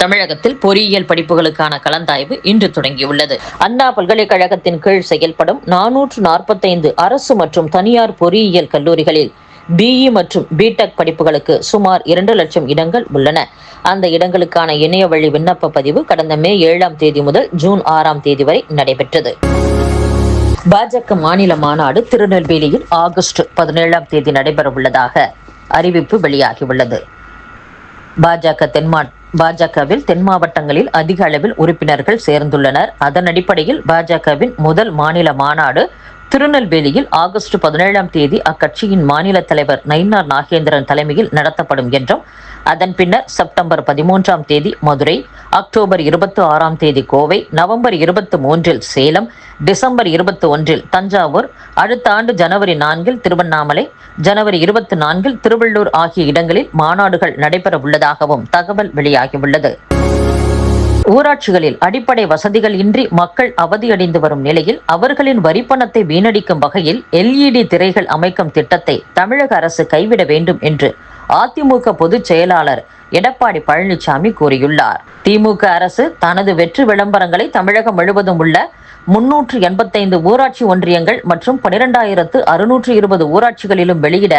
தமிழகத்தில் பொறியியல் படிப்புகளுக்கான கலந்தாய்வு இன்று தொடங்கியுள்ளது. அண்ணா பல்கலைக்கழகத்தின் கீழ் செயல்படும் நானூற்று நாற்பத்தைந்து அரசு மற்றும் தனியார் பொறியியல் கல்லூரிகளில் பிஇ மற்றும் பிடெக் படிப்புகளுக்கு சுமார் இரண்டு லட்சம் இடங்கள் உள்ளன. அந்த இடங்களுக்கான இணைய வழி விண்ணப்ப பதிவு கடந்த மே ஏழாம் தேதி முதல் ஜூன் ஆறாம் தேதி வரை நடைபெற்றது. பாஜக மாநில மாநாடு திருநெல்வேலியில் ஆகஸ்ட் பதினேழாம் தேதி நடைபெறவுள்ளதாக அறிவிப்பு வெளியாகியுள்ளது. பாஜக தென்மா பாஜகவில் தென் மாவட்டங்களில் அதிக அளவில் உறுப்பினர்கள் சேர்ந்துள்ளனர். அதன் அடிப்படையில் பாஜகவின் முதல் மாநில மாநாடு திருநெல்வேலியில் ஆகஸ்ட் பதினேழாம் தேதி அக்கட்சியின் மாநில தலைவர் நயினார் நாகேந்திரன் தலைமையில் நடத்தப்படும் என்றும் அதன் பின்னர் செப்டம்பர் பதிமூன்றாம் தேதி மதுரை அக்டோபர் இருபத்தி ஆறாம் தேதி கோவை நவம்பர் இருபத்தி மூன்றில் சேலம் டிசம்பர் இருபத்தி ஒன்றில் தஞ்சாவூர் அடுத்த ஆண்டு ஜனவரி நான்கில் திருவண்ணாமலை ஜனவரி இருபத்தி நான்கில் திருவள்ளூர் ஆகிய இடங்களில் மாநாடுகள் நடைபெற உள்ளதாகவும் தகவல் வெளியாகியுள்ளது. ஊராட்சிகளில் அடிப்படை வசதிகள் இன்றி மக்கள் அவதியடைந்து வரும் நிலையில் அவர்களின் வரிப்பணத்தை வீணடிக்கும் வகையில் எல்இடி திரைகள் அமைக்கும் திட்டத்தை தமிழக அரசு கைவிட வேண்டும் என்று அதிமுக பொதுச் செயலாளர் எடப்பாடி பழனிசாமி கூறியுள்ளார். திமுக அரசு தனது வெற்றி விளம்பரங்களை தமிழகம் முழுவதும் உள்ள முன்னூற்று எண்பத்தைந்து ஊராட்சி ஒன்றியங்கள் மற்றும் பனிரெண்டாயிரத்து அறுநூற்று இருபது ஊராட்சிகளிலும் வெளியிட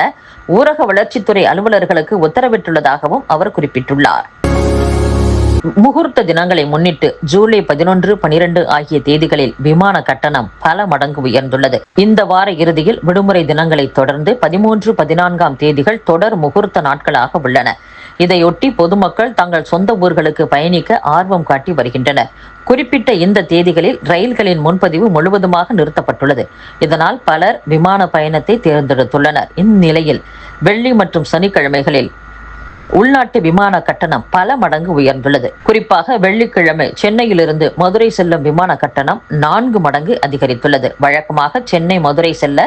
ஊரக வளர்ச்சித்துறை அலுவலர்களுக்கு உத்தரவிட்டுள்ளதாகவும் அவர் குறிப்பிட்டுள்ளார். முகூர்த்த தினங்களை முன்னிட்டு ஜூலை பதினொன்று பனிரெண்டு ஆகிய தேதிகளில் விமான கட்டணம் பல மடங்கு உயர்ந்துள்ளது. இந்த வார இறுதியில் விடுமுறை தினங்களை தொடர்ந்து பதிமூன்று பதினான்காம் தேதிகள் தொடர் முகூர்த்த நாட்களாக உள்ளன. இதையொட்டி பொதுமக்கள் தங்கள் சொந்த ஊர்களுக்கு பயணிக்க ஆர்வம் காட்டி வருகின்றனர். குறிப்பிட்ட இந்த தேதிகளில் ரயில்களின் முன்பதிவு முழுவதுமாக நிறுத்தப்பட்டுள்ளது. இதனால் பலர் விமான பயணத்தை தேர்ந்தெடுத்துள்ளனர். இந்நிலையில் வெள்ளி மற்றும் சனிக்கிழமைகளில் உள்நாட்டு விமான கட்டணம் பல மடங்கு உயர்ந்துள்ளது. குறிப்பாக வெள்ளிக்கிழமை சென்னையிலிருந்து மதுரை செல்லும் விமான கட்டணம் நான்கு மடங்கு அதிகரித்துள்ளது. வழக்கமாக சென்னை மதுரை செல்ல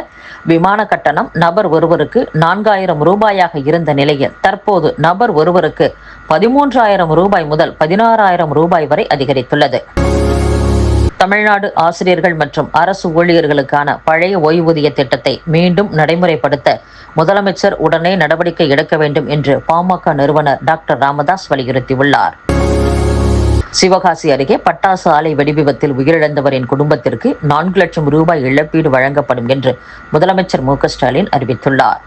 விமான கட்டணம் நபர் ஒருவருக்கு நான்காயிரம் ரூபாயாக இருந்த நிலையில் தற்போது நபர் ஒருவருக்கு பதிமூன்றாயிரம் ரூபாய் முதல் பதினாறாயிரம் ரூபாய் வரை அதிகரித்துள்ளது. தமிழ்நாடு ஆசிரியர்கள் மற்றும் அரசு ஊழியர்களுக்கான பழைய ஓய்வூதிய திட்டத்தை மீண்டும் நடைமுறைப்படுத்த முதலமைச்சர் உடனே நடவடிக்கை எடுக்க வேண்டும் என்று பாமக நிறுவனர் டாக்டர் ராமதாஸ் வலியுறுத்தியுள்ளார். சிவகாசி அருகே பட்டாசு ஆலை வெடிவிபத்தில் உயிரிழந்தவரின் குடும்பத்திற்கு நான்கு லட்சம் ரூபாய் இழப்பீடு வழங்கப்படும் என்று முதலமைச்சர் மு ஸ்டாலின் அறிவித்துள்ளார்.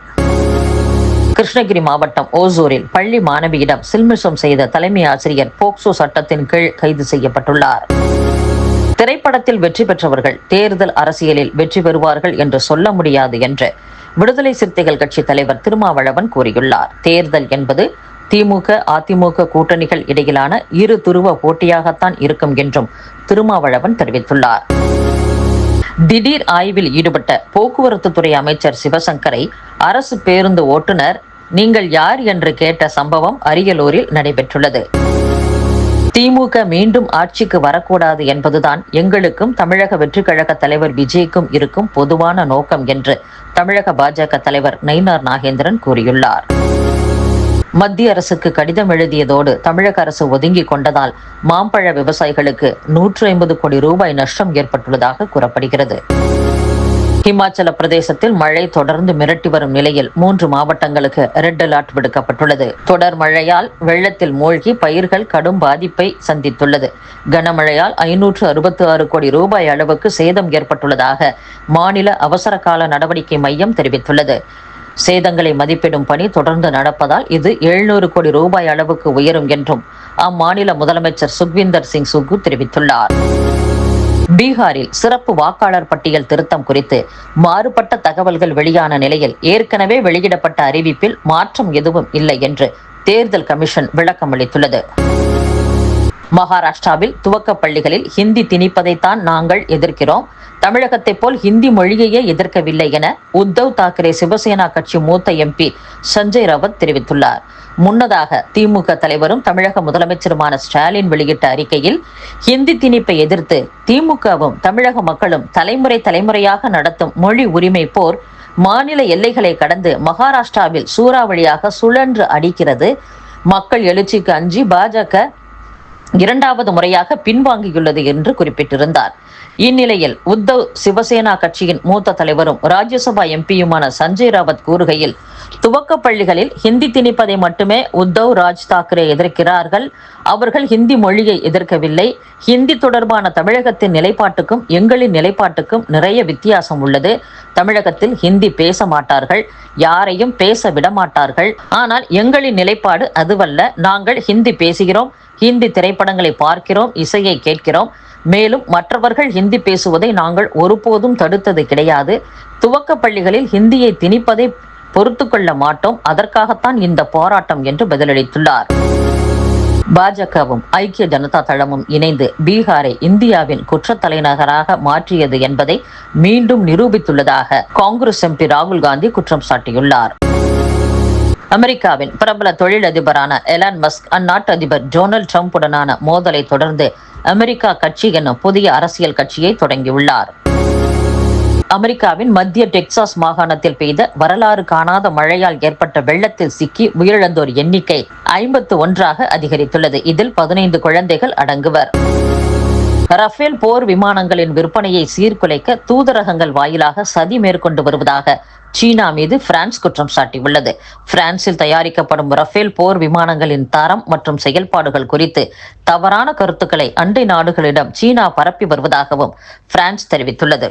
கிருஷ்ணகிரி மாவட்டம் ஓசூரில் பள்ளி மாணவியிடம் சில்மிஷம் செய்த தலைமை ஆசிரியர் போக்சோ சட்டத்தின் கீழ் கைது செய்யப்பட்டுள்ளார். திரைப்படத்தில் வெற்றி பெற்றவர்கள் தேர்தல் அரசியலில் வெற்றி பெறுவார்கள் என்று சொல்ல முடியாது என்று விடுதலை சிறுத்தைகள் கட்சி தலைவர் திருமாவளவன் கூறியுள்ளார். தேர்தல் என்பது திமுக அதிமுக கூட்டணிகள் இடையிலான இரு துருவ போட்டியாகத்தான் இருக்கும் என்றும் திருமாவளவன் தெரிவித்துள்ளார். திடீர் ஆய்வில் ஈடுபட்ட போக்குவரத்து துறை அமைச்சர் சிவசங்கரை அரசு பேருந்து ஓட்டுநர் நீங்கள் யார்? என்று கேட்ட சம்பவம் அரியலூரில் நடைபெற்றுள்ளது. திமுக மீண்டும் ஆட்சிக்கு வரக்கூடாது என்பதுதான் எங்களுக்கும் தமிழக வெற்றிக் கழக தலைவர் விஜய்க்கும் இருக்கும் பொதுவான நோக்கம் என்று தமிழக பாஜக தலைவர் நயினார் நாகேந்திரன் கூறியுள்ளார். மத்திய அரசுக்கு கடிதம் எழுதியதோடு தமிழக அரசு ஒதுங்கிக் கொண்டதால் மாம்பழ விவசாயிகளுக்கு நூற்று ஐம்பது கோடி ரூபாய் நஷ்டம் ஏற்பட்டுள்ளதாக கூறப்படுகிறது. ஹிமாச்சல பிரதேசத்தில் மழை தொடர்ந்து மிரட்டி வரும் நிலையில் மூன்று மாவட்டங்களுக்கு ரெட் அலர்ட் விடுக்கப்பட்டுள்ளது. தொடர் மழையால் வெள்ளத்தில் மூழ்கி பயிர்கள் கடும் பாதிப்பை சந்தித்துள்ளது. கனமழையால் ஐநூற்று அறுபத்தி ஆறு கோடி ரூபாய் அளவுக்கு சேதம் ஏற்பட்டுள்ளதாக மாநில அவசர கால நடவடிக்கை மையம் தெரிவித்துள்ளது. சேதங்களை மதிப்பிடும் பணி தொடர்ந்து நடப்பதால் இது எழுநூறு கோடி ரூபாய் அளவுக்கு உயரும் என்றும் அம்மாநில முதலமைச்சர் சுக்விந்தர் சிங் சுக்கு தெரிவித்துள்ளார். பீகாரில் சிறப்பு வாக்காளர் பட்டியல் திருத்தம் குறித்து மாறுபட்ட தகவல்கள் வெளியான நிலையில் ஏற்கனவே வெளியிடப்பட்ட அறிவிப்பில் மாற்றம் எதுவும் இல்லை என்று தேர்தல் கமிஷன் விளக்கம் அளித்துள்ளது. மகாராஷ்டிராவில் துவக்க பள்ளிகளில் ஹிந்தி திணிப்பதைத்தான் நாங்கள் எதிர்க்கிறோம். தமிழகத்தை போல் ஹிந்தி மொழியையே எதிர்க்கவில்லை என உத்தவ் தாக்கரே சிவசேனா கட்சி மூத்த எம்பி சஞ்சய் ராவத் தெரிவித்துள்ளார். முன்னதாக திமுக தலைவரும் தமிழக முதலமைச்சருமான ஸ்டாலின் வெளியிட்ட அறிக்கையில் ஹிந்தி திணிப்பை எதிர்த்து திமுகவும் தமிழக மக்களும் தலைமுறை தலைமுறையாக நடத்தும் மொழி உரிமை போர் மாநில எல்லைகளை கடந்து மகாராஷ்டிராவில் சூறாவளியாக சுழன்று அடிக்கிறது. மக்கள் எழுச்சிக்கு அஞ்சி பாஜக இரண்டாவது முறையாக பின்வாங்கியுள்ளது என்று குறிப்பிட்டிருந்தார். இந்நிலையில் உத்தவ் சிவசேனா கட்சியின் மூத்த தலைவரும் ராஜ்யசபா எம்பியுமான சஞ்சய் ராவத் கூறுகையில் துவக்க பள்ளிகளில் ஹிந்தி திணிப்பதை மட்டுமே உத்தவ் ராஜ் தாக்கரே எதிர்க்கிறார்கள். அவர்கள் ஹிந்தி மொழியை எதிர்க்கவில்லை. ஹிந்தி தொடர்பான தமிழகத்தின் நிலைப்பாட்டுக்கும் எங்களின் நிலைப்பாட்டுக்கும் நிறைய வித்தியாசம் உள்ளது. தமிழகத்தில் ஹிந்தி பேச மாட்டார்கள். யாரையும் பேச விட மாட்டார்கள். ஆனால் எங்களின் நிலைப்பாடு அதுவல்ல. நாங்கள் ஹிந்தி பேசுகிறோம். ஹிந்தி திரைப்படங்களை பார்க்கிறோம். இசையை கேட்கிறோம். மேலும் மற்றவர்கள் ஹிந்தி பேசுவதை நாங்கள் ஒருபோதும் தடுத்தது கிடையாது. துவக்க பள்ளிகளில் ஹிந்தியை திணிப்பதை பொறுத்து கொள்ள மாட்டோம். அதற்காகத்தான் இந்த போராட்டம் என்று பதிலளித்துள்ளார். பாஜகவும் ஐக்கிய ஜனதா தளமும் இணைந்து பீகாரை இந்தியாவின் குற்றத் தலைநகராக மாற்றியது என்பதை மீண்டும் நிரூபித்துள்ளதாக காங்கிரஸ் எம்பி ராகுல் காந்தி குற்றம் சாட்டியுள்ளார். அமெரிக்காவின் பிரபல தொழிலதிபரான எலான் மஸ்க் அந்நாட்டு அதிபர் டொனால்டு ட்ரம்புடனான மோதலை தொடர்ந்து அமெரிக்கா கட்சி எனும் புதிய அரசியல் கட்சியை தொடங்கியுள்ளார். அமெரிக்காவின் மத்திய டெக்சாஸ் மாகாணத்தில் பெய்த வரலாறு காணாத மழையால் ஏற்பட்ட வெள்ளத்தில் சிக்கி உயிரிழந்தோர் எண்ணிக்கை ஐம்பத்து ஒன்றாக அதிகரித்துள்ளது. இதில் பதினைந்து குழந்தைகள் அடங்குவர். ரஃபேல் போர் விமானங்களின் விற்பனையை சீர்குலைக்க தூதரகங்கள் வாயிலாக சதி மேற்கொண்டு வருவதாக சீனா மீது பிரான்ஸ் குற்றம் சாட்டியுள்ளது. பிரான்சில் தயாரிக்கப்படும் ரஃபேல் போர் விமானங்களின் தரம் மற்றும் செயல்பாடுகள் குறித்து தவறான கருத்துக்களை அண்டை நாடுகளிடம் சீனா பரப்பி வருவதாகவும் பிரான்ஸ் தெரிவித்துள்ளது.